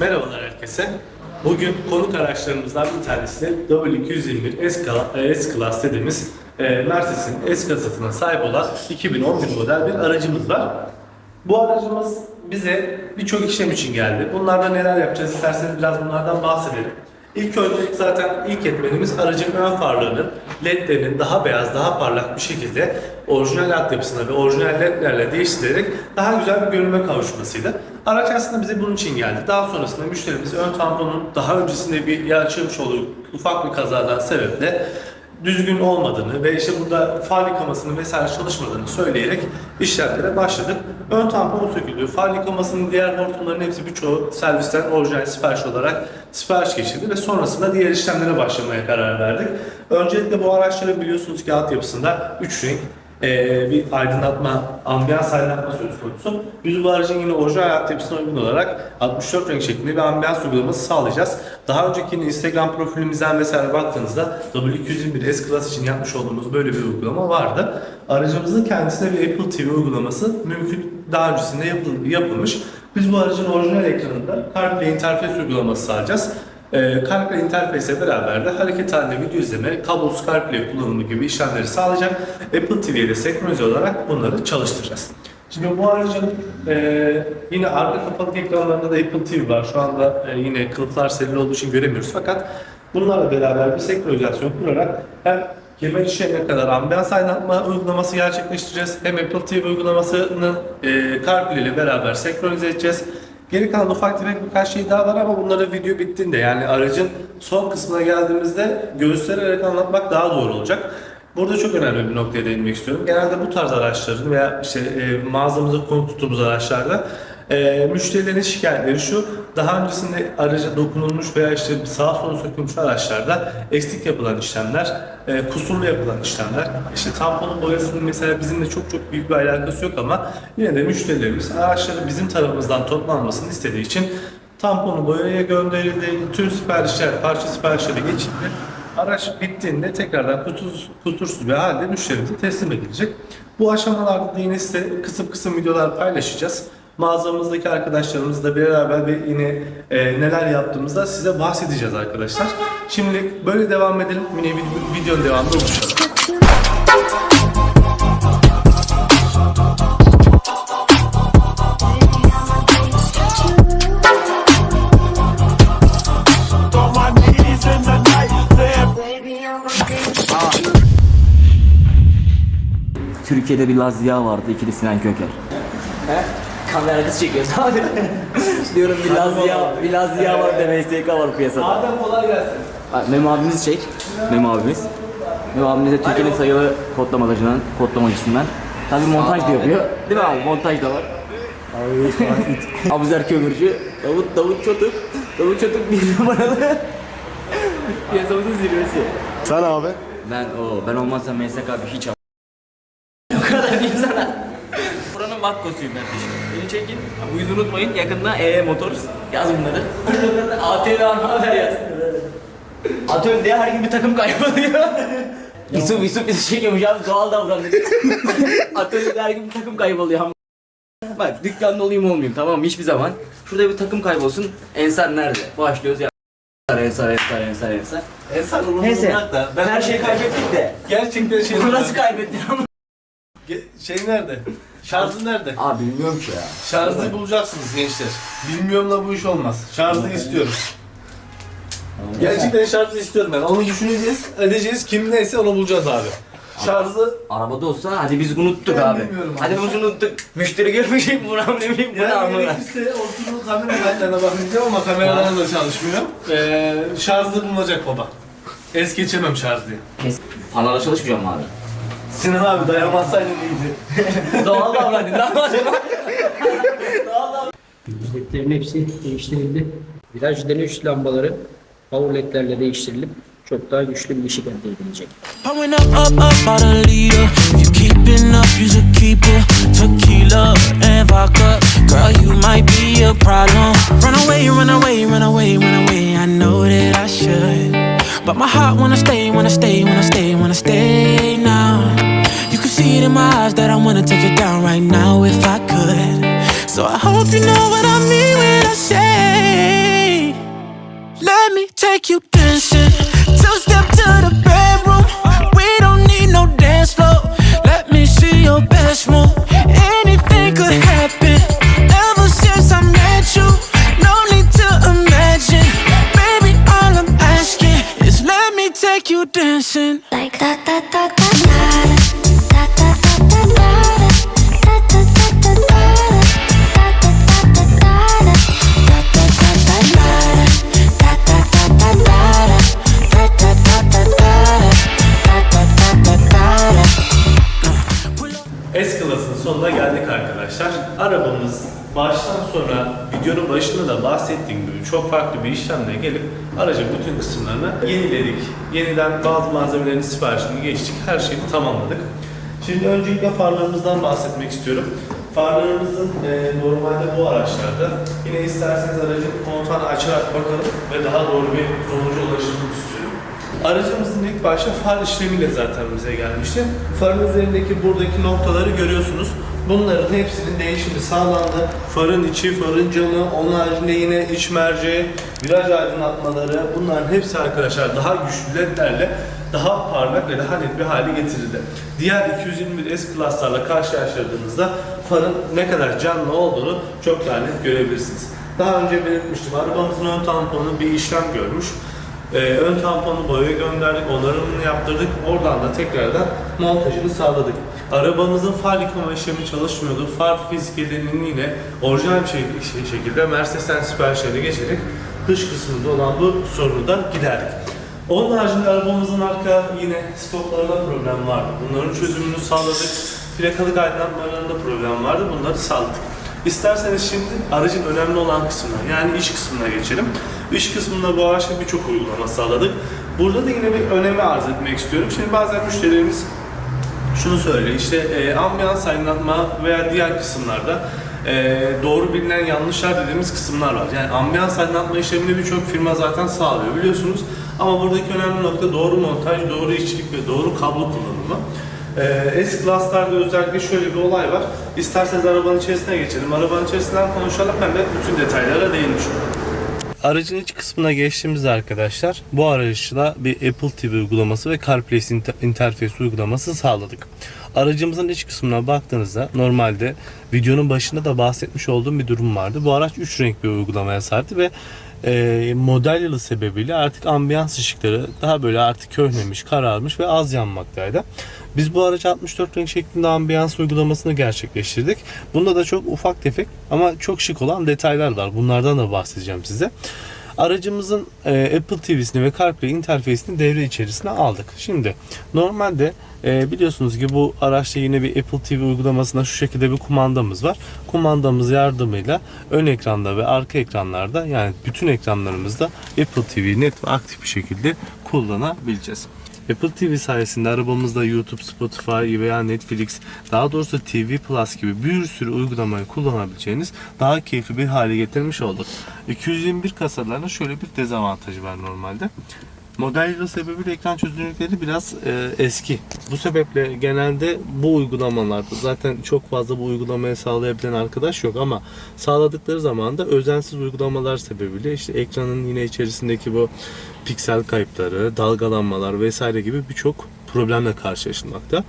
Merhabalar herkese. Bugün konuk araçlarımızdan bir tanesi de W221 S-Class, S-Class dediğimiz e, Mercedes'in S kasasına sahip olan 2011 model bir aracımız var. Bu aracımız bize birçok işlem için geldi. Bunlarda neler yapacağız isterseniz biraz bunlardan bahsedelim. İlk önce zaten ilk etmenimiz aracın ön farlarının ledlerinin daha beyaz, daha parlak bir şekilde orijinal altyapısına ve orijinal ledlerle değiştirerek daha güzel bir görünüme kavuşmasıydı. Araç aslında bize bunun için geldi. Daha sonrasında müşterimiz ön tamponun daha öncesinde bir yaşamış olduğu ufak bir kazadan sebeple düzgün olmadığını ve işte burada far yıkamasının vesaire çalışmadığını söyleyerek işlemlere başladık. Ön tampon söküldü. Far yıkamasının diğer hortumların hepsi birçoğu servisten orijinal sipariş olarak sipariş geçirdi ve sonrasında diğer işlemlere başlamaya karar verdik. Öncelikle bu araçların biliyorsunuz ki altyapısında 3 renk eee, bir aydınlatma, ambiyans aydınlatma söz konusu. Biz bu aracın yine orijinal altyapısına uygun olarak 64 renk şeklinde bir ambiyans uygulaması sağlayacağız. Daha önceki Instagram profilimizden vesaire baktığınızda W221 S-Class için yapmış olduğumuz böyle bir uygulama vardı. Aracımızın kendisine bir Apple TV uygulaması mümkün daha öncesinde yapıl- yapılmış. Biz bu aracın orijinal ekranında CarPlay interfeys uygulaması sağlayacağız. Ee, CarPlay interfeysle beraber de hareket halinde video izleme, kablosuz CarPlay kullanımı gibi işlemleri sağlayacak. Apple TV'ye de senkronize olarak bunları çalıştıracağız. Şimdi bu aracın e, yine arka kapalı ekranlarında da Apple TV var. Şu anda e, yine kılıflar serili olduğu için göremiyoruz fakat bunlarla beraber bir senkronizasyon kurarak hem kemer işlerine kadar ambiyans aydınlatma uygulaması gerçekleştireceğiz. Hem Apple TV uygulamasını e, CarPlay ile beraber senkronize edeceğiz. Geri kalan ufak tefek birkaç şey daha var ama bunları video bittiğinde yani aracın son kısmına geldiğimizde göstererek anlatmak daha doğru olacak. Burada çok önemli bir noktaya değinmek istiyorum. Genelde bu tarz araçların veya işte e, mağazamıza konuk tuttuğumuz araçlarda e, müşterilerin şikayetleri şu. Daha öncesinde araca dokunulmuş veya işte sağa sola sökülmüş araçlarda eksik yapılan işlemler, e, kusurlu yapılan işlemler. İşte tamponun boyasının mesela bizimle çok çok büyük bir alakası yok ama yine de müşterilerimiz araçları bizim tarafımızdan toplanmasını istediği için tamponu boyaya gönderildi. Tüm siparişler, parça siparişleri geçildi. Araç bittiğinde tekrardan kutursuz, kusursuz bir halde müşterimize teslim edilecek. Bu aşamalarda da yine size kısım kısım videolar paylaşacağız. Mağazamızdaki arkadaşlarımızla beraber ve yine e, neler yaptığımızda size bahsedeceğiz arkadaşlar. Şimdi böyle devam edelim. Yine vid- videonun devamında buluşalım. Türkiye'de bir Lazia vardı, ikili Sinan Köker. Kamera kız çekiyoruz abi. Diyorum bir Lazia, bir Lazia var bir de MSK var piyasada. Adem kolay gelsin. Bak, Memo abimiz çek. Memo abimiz. Memo abimiz de Türkiye'nin sayılı kodlamacısından, kodlamacısından. Tabii montaj da yapıyor. Değil mi abi? Montaj da var. Abuzer Kömürcü, Davut Davut Çotuk, Davut Çotuk bir numaralı. Piyasamızın zirvesi. Sen abi. Ben o ben olmazsam meslek abi hiç O kadar diyeyim sana. Buranın makkosuyum ben şimdi. Çekin. Bu yüzü unutmayın. Yakında EE Motors. Yaz bunları. ATV haber yaz. Atölyede her gün bir takım kayboluyor. Yusuf Yusuf bizi çekiyormuş abi doğal davran dedi. Atölyede her gün bir takım kayboluyor. Bak dükkanda olayım olmayayım tamam mı hiçbir zaman. Şurada bir takım kaybolsun. Ensar nerede? Başlıyoruz ya. Ensar, Ensar, Ensar, Ensar. Ensar onu Neyse. bırak da. Ben Her şeyi kaybettik de. Gerçekten şey Bunu nasıl kaybettin ama? Ge- Şey nerede? Şarjı nerede? Abi bilmiyorum ki ya. Şarjı bulacaksınız gençler. Bilmiyorumla bu iş olmaz. Şarjı istiyorum. Gerçekten şarjı istiyorum ben. Onu düşüneceğiz, edeceğiz. Kim neyse onu bulacağız abi. Şarjı Arabada olsa hadi biz unuttuk Ben abi. Hadi biz unuttuk. Müşteri görmeyecek mi ne bileyim bu ne yani anlamı. gerekirse oturup kamera kayıtlarına bakacağım ama kameralar da çalışmıyor. Ee, şarjı bulunacak baba. Es geçemem şarjı. Kes. Fanlara çalışmayacağım abi. Sinan abi dayanmazsaydın iyiydi. Doğal davrandın ne yapacağım? Ledlerin hepsi değiştirildi. Viraj dönüş lambaları power ledlerle değiştirilip çok daha güçlü bir ışık elde edilecek. pouring up, up, up, out a leader. If you keeping up, you should keep it. Tequila and vodka, girl, you might be a problem. Run away, run away, run away, run away. I know that I should, but my heart wanna stay, wanna stay, wanna stay, wanna stay in my eyes that I wanna take it down right now if I could. So I hope you know what I mean when I say, Let me take you dancing. Sonra videonun başında da bahsettiğim gibi çok farklı bir işlemle gelip aracın bütün kısımlarını yeniledik. Yeniden bazı malzemelerin siparişini geçtik. Her şeyi tamamladık. Şimdi öncelikle farlarımızdan bahsetmek istiyorum. Farlarımızın e, normalde bu araçlarda yine isterseniz aracın kontağını açarak bakalım ve daha doğru bir sonuca ulaşmak istiyorum. Aracımızın ilk başta far işlemiyle zaten bize gelmişti. Farın üzerindeki buradaki noktaları görüyorsunuz. Bunların hepsinin değişimi sağlandı. Farın içi, farın camı, onun haricinde yine iç merceği, viraj aydınlatmaları bunların hepsi arkadaşlar daha güçlü ledlerle daha parlak ve daha net bir hale getirildi. Diğer 221 S Class'larla karşılaştırdığınızda farın ne kadar canlı olduğunu çok daha net görebilirsiniz. Daha önce belirtmiştim arabamızın ön tamponu bir işlem görmüş. Ee, ön tamponu boya gönderdik, onarımını yaptırdık. Oradan da tekrardan montajını sağladık. Arabamızın far yıkama işlemi çalışmıyordu. Far fiziklerini yine orijinal bir şey, şey- şekilde Mercedes'ten siparişleri geçerek dış kısmında olan bu sorunu da giderdik. Onun haricinde arabamızın arka yine stoplarında problem vardı. Bunların çözümünü sağladık. Plakalık aydınlatmalarında problem vardı. Bunları sağladık. İsterseniz şimdi aracın önemli olan kısmına yani iç kısmına geçelim. İç kısmında bu araçta birçok uygulama sağladık. Burada da yine bir önemi arz etmek istiyorum. Şimdi bazen müşterilerimiz şunu söyle işte e, ambiyans aydınlatma veya diğer kısımlarda e, doğru bilinen yanlışlar dediğimiz kısımlar var. Yani ambiyans aydınlatma işlemini birçok firma zaten sağlıyor biliyorsunuz. Ama buradaki önemli nokta doğru montaj, doğru işçilik ve doğru kablo kullanımı. Ee, S-Class'larda özellikle şöyle bir olay var. İsterseniz arabanın içerisine geçelim. Arabanın içerisinden konuşalım hem de bütün detaylara değinmiş olalım. Aracın iç kısmına geçtiğimizde arkadaşla bu araçla bir Apple TV uygulaması ve CarPlay inter- interfeys uygulaması sağladık. Aracımızın iç kısmına baktığınızda normalde videonun başında da bahsetmiş olduğum bir durum vardı. Bu araç 3 renk bir uygulamaya sahipti ve e, model yılı sebebiyle artık ambiyans ışıkları daha böyle artık köhnemiş, kararmış ve az yanmaktaydı. Biz bu aracı 64 renk şeklinde ambiyans uygulamasını gerçekleştirdik. Bunda da çok ufak tefek ama çok şık olan detaylar var. Bunlardan da bahsedeceğim size. Aracımızın e, Apple TV'sini ve CarPlay interfeysini devre içerisine aldık. Şimdi normalde e, biliyorsunuz ki bu araçta yine bir Apple TV uygulamasında şu şekilde bir kumandamız var. Kumandamız yardımıyla ön ekranda ve arka ekranlarda yani bütün ekranlarımızda Apple TV net ve aktif bir şekilde kullanabileceğiz. Apple TV sayesinde arabamızda YouTube, Spotify veya Netflix, daha doğrusu TV Plus gibi bir sürü uygulamayı kullanabileceğiniz daha keyifli bir hale getirmiş olduk. 221 kasalarının şöyle bir dezavantajı var normalde. Model yılı sebebiyle ekran çözünürlükleri biraz e, eski. Bu sebeple genelde bu uygulamalarda zaten çok fazla bu uygulamaya sağlayabilen arkadaş yok ama sağladıkları zaman da özensiz uygulamalar sebebiyle işte ekranın yine içerisindeki bu piksel kayıpları, dalgalanmalar vesaire gibi birçok problemle karşılaşılmakta.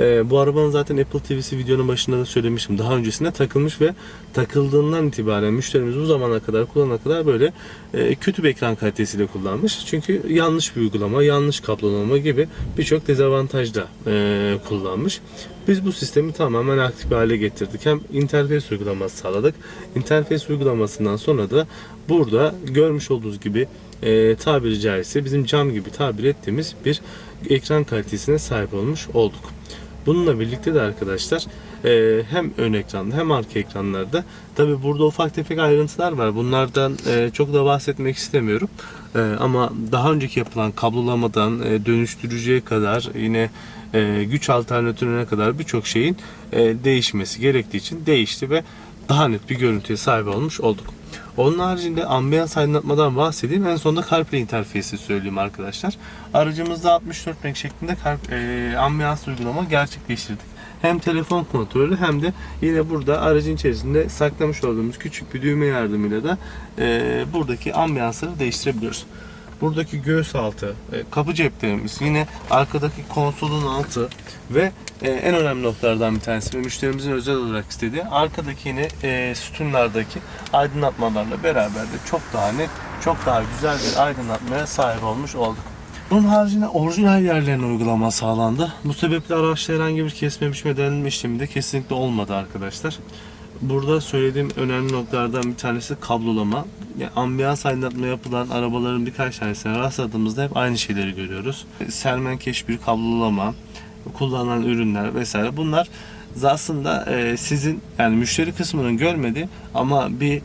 Ee, bu arabanın zaten Apple TV'si videonun başında da söylemiştim. Daha öncesinde takılmış ve takıldığından itibaren müşterimiz bu zamana kadar kullanana kadar böyle e, kötü bir ekran kalitesiyle kullanmış. Çünkü yanlış bir uygulama, yanlış kablolama gibi birçok dezavantajla e, kullanmış. Biz bu sistemi tamamen aktif bir hale getirdik. Hem interfeys uygulaması sağladık. İnterfeys uygulamasından sonra da burada görmüş olduğunuz gibi e, tabiri caizse bizim cam gibi tabir ettiğimiz bir ekran kalitesine sahip olmuş olduk. Bununla birlikte de arkadaşlar e, hem ön ekranda hem arka ekranlarda tabi burada ufak tefek ayrıntılar var. Bunlardan e, çok da bahsetmek istemiyorum. E, ama daha önceki yapılan kablolamadan dönüştürücüye kadar yine güç alternatörüne kadar birçok şeyin değişmesi gerektiği için değişti ve daha net bir görüntüye sahip olmuş olduk. Onun haricinde ambiyans aydınlatmadan bahsedeyim. En sonunda CarPlay interfeysi söyleyeyim arkadaşlar. Aracımızda 64 renk şeklinde e, ambiyans uygulama gerçekleştirdik. Hem telefon kontrolü hem de yine burada aracın içerisinde saklamış olduğumuz küçük bir düğme yardımıyla da e, buradaki ambiyansları değiştirebiliyoruz. Buradaki göğüs altı, e, kapı ceplerimiz, yine arkadaki konsolun altı ve e, en önemli noktalardan bir tanesi ve müşterimizin özel olarak istediği arkadaki yine e, sütunlardaki aydınlatmalarla beraber de çok daha net, çok daha güzel bir aydınlatmaya sahip olmuş olduk. Bunun haricinde orijinal yerlerine uygulama sağlandı. Bu sebeple araçta herhangi bir kesme biçme denilme işlemi de kesinlikle olmadı arkadaşlar. Burada söylediğim önemli noktalardan bir tanesi kablolama. Yani ambiyans aydınlatma yapılan arabaların birkaç tanesine rastladığımızda hep aynı şeyleri görüyoruz. Sermenkeş bir kablolama, kullanılan ürünler vesaire bunlar aslında e, sizin yani müşteri kısmının görmediği ama bir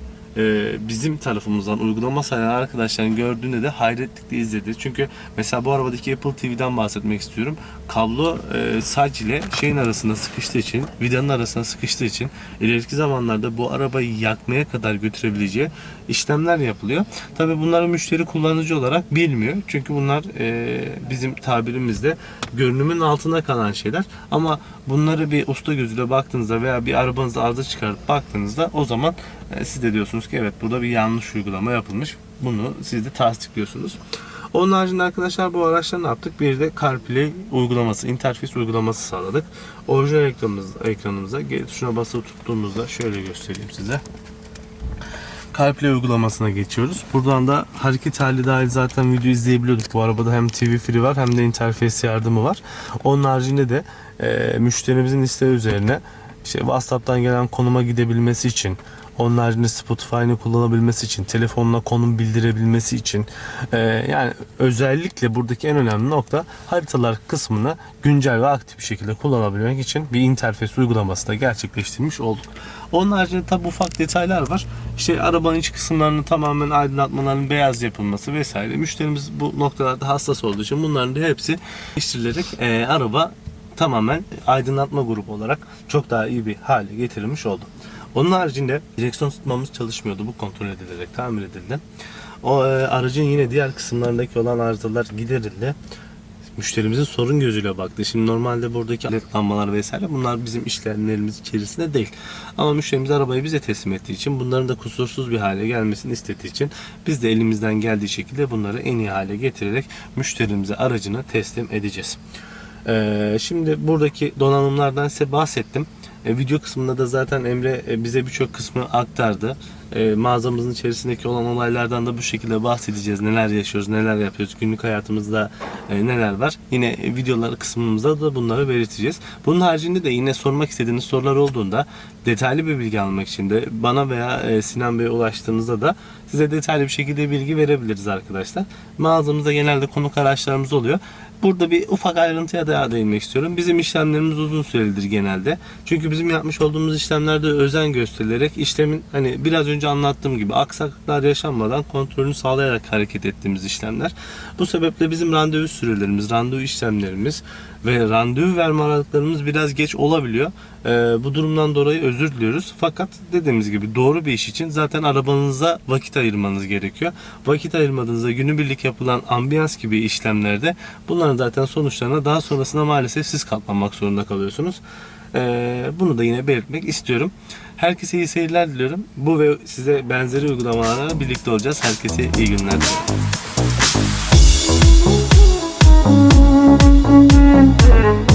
bizim tarafımızdan uygulama sayan arkadaşların gördüğünde de hayretlikle izledi. Çünkü mesela bu arabadaki Apple TV'den bahsetmek istiyorum. Kablo e, saç ile şeyin arasında sıkıştığı için, vidanın arasına sıkıştığı için ileriki zamanlarda bu arabayı yakmaya kadar götürebileceği işlemler yapılıyor. Tabi bunları müşteri kullanıcı olarak bilmiyor. Çünkü bunlar e, bizim tabirimizde görünümün altında kalan şeyler. Ama bunları bir usta gözüyle baktığınızda veya bir arabanızda arıza çıkarıp baktığınızda o zaman e, siz de diyorsunuz ki evet burada bir yanlış uygulama yapılmış. Bunu siz de tasdikliyorsunuz. Onun haricinde arkadaşlar bu araçta ne yaptık? Bir de CarPlay uygulaması, interfeys uygulaması sağladık. Orijinal ekranımız, ekranımıza G tuşuna basılı tuttuğumuzda şöyle göstereyim size. CarPlay uygulamasına geçiyoruz. Buradan da hareket hali dahil zaten video izleyebiliyorduk. Bu arabada hem TV Free var hem de interfeys yardımı var. Onun haricinde de e, müşterimizin isteği üzerine işte WhatsApp'tan gelen konuma gidebilmesi için onun haricinde Spotify'ını kullanabilmesi için, telefonuna konum bildirebilmesi için e, yani özellikle buradaki en önemli nokta haritalar kısmını güncel ve aktif bir şekilde kullanabilmek için bir interfeys uygulaması da gerçekleştirmiş olduk. Onun haricinde tabi ufak detaylar var. İşte arabanın iç kısımlarının tamamen aydınlatmaların beyaz yapılması vesaire. Müşterimiz bu noktalarda hassas olduğu için bunların da hepsi değiştirilerek e, araba tamamen aydınlatma grubu olarak çok daha iyi bir hale getirilmiş oldu. Onun haricinde direksiyon tutmamız çalışmıyordu. Bu kontrol edilerek tamir edildi. O e, aracın yine diğer kısımlarındaki olan arızalar giderildi. Müşterimizin sorun gözüyle baktı. Şimdi normalde buradaki led lambalar vesaire bunlar bizim işlemlerimiz içerisinde değil. Ama müşterimiz arabayı bize teslim ettiği için bunların da kusursuz bir hale gelmesini istediği için biz de elimizden geldiği şekilde bunları en iyi hale getirerek müşterimize aracını teslim edeceğiz. Ee, şimdi buradaki donanımlardan size bahsettim. E, video kısmında da zaten Emre e, bize birçok kısmı aktardı. E, mağazamızın içerisindeki olan olaylardan da bu şekilde bahsedeceğiz. Neler yaşıyoruz, neler yapıyoruz, günlük hayatımızda e, neler var. Yine e, videolar kısmımızda da bunları belirteceğiz. Bunun haricinde de yine sormak istediğiniz sorular olduğunda detaylı bir bilgi almak için de bana veya e, Sinan Bey'e ulaştığınızda da size detaylı bir şekilde bilgi verebiliriz arkadaşlar. Mağazamızda genelde konuk araçlarımız oluyor. Burada bir ufak ayrıntıya daha değinmek istiyorum. Bizim işlemlerimiz uzun sürelidir genelde. Çünkü bizim yapmış olduğumuz işlemlerde özen gösterilerek işlemin hani biraz önce anlattığım gibi aksaklıklar yaşanmadan kontrolünü sağlayarak hareket ettiğimiz işlemler. Bu sebeple bizim randevu sürelerimiz, randevu işlemlerimiz ve randevu verme aralıklarımız biraz geç olabiliyor. Ee, bu durumdan dolayı özür diliyoruz. Fakat dediğimiz gibi doğru bir iş için zaten arabanıza vakit ayırmanız gerekiyor. Vakit ayırmadığınızda günübirlik yapılan ambiyans gibi işlemlerde bunların zaten sonuçlarına daha sonrasında maalesef siz katlanmak zorunda kalıyorsunuz. Ee, bunu da yine belirtmek istiyorum. Herkese iyi seyirler diliyorum. Bu ve size benzeri uygulamalarla birlikte olacağız. Herkese iyi günler diliyorum. Thank you.